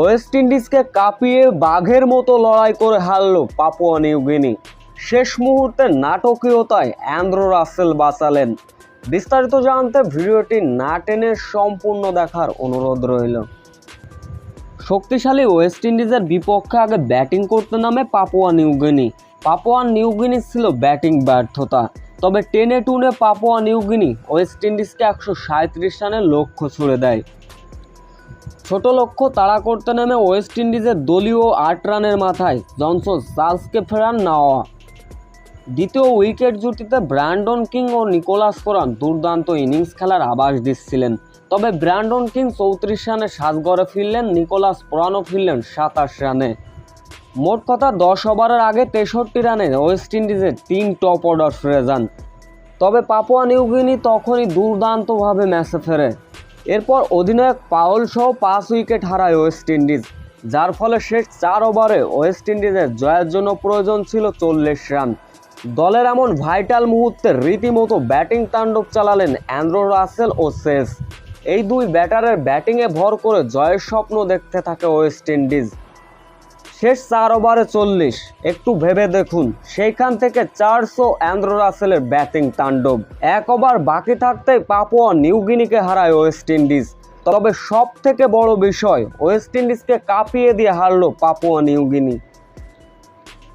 West ইন্ডিজকে কাঁপিয়ে বাঘের মতো লড়াই করে হারল পাপুয়া নিউগিনি শেষ মুহূর্তে নাটকীয়তায় অ্যান্ড্রো রাসেল বাঁচালেন। বিস্তারিত জানতে ভিডিওটি না টেনে সম্পূর্ণ দেখার অনুরোধ রইল। শক্তিশালী ওয়েস্ট ইন্ডিজের বিপক্ষে আগে ব্যাটিং করতে নামে Papua New Guinea Papua New Guinea ছিল ব্যাটিং ব্যর্থতা। তবে টেনে টুনে পাপুয়া নিউগিনি ওয়েস্ট ইন্ডিজকে একশো সাঁত্রিশ রানের লক্ষ্য ছুড়ে দেয়। ছোট লক্ষ্য তাড়া করতে নেমে ওয়েস্ট ইন্ডিজের দলীয় আট রানের মাথায় জনসন চার্লসকে ফেরান নেওয়া। দ্বিতীয় উইকেট জুটিতে ব্র্যান্ডন কিং ও নিকোলাস কোরান দুর্দান্ত ইনিংস খেলার আভাস দিচ্ছিলেন। তবে ব্র্যান্ডন কিং চৌত্রিশ রানে সাজগড়ে ফিরলেন, নিকোলাস পোরানো ফিরলেন সাতাশ রানে। মোট কথা দশ ওভারের আগে তেষট্টি রানে ওয়েস্ট ইন্ডিজের তিন টপ অর্ডার ফিরে যান। তবে পাপুয়া নিউগিনি তখনই দুর্দান্তভাবে ম্যাচে ফেরে। এরপর অধিনায়ক পাওল সহ পাঁচ উইকেট হারায় ওয়েস্ট ইন্ডিজ, যার ফলে শেষ চার ওভারে ওয়েস্ট ইন্ডিজের জয়ের জন্য প্রয়োজন ছিল চল্লিশ রান। দলের এমন ভাইটাল মুহূর্তে রীতিমতো ব্যাটিং তাণ্ডব চালালেন অ্যান্ড্রো রাসেল ও সেস। এই দুই ব্যাটারের ব্যাটিংয়ে ভর করে জয়ের স্বপ্ন দেখতে থাকে ওয়েস্ট ইন্ডিজ। শেষ চার ওভারে চল্লিশ। একটু ভেবে দেখুন, সেইখান থেকে চারশো অ্যান্ড্রো রাসেলের ব্যাটিং তাণ্ডব। এক ওভার বাকি থাকতেই পাপুয়া নিউগিনিকে হারায় ওয়েস্ট ইন্ডিজ। তবে সব থেকে বড় বিষয়, ওয়েস্ট ইন্ডিজকে কাঁপিয়ে দিয়ে হারলো পাপুয়া নিউগিনি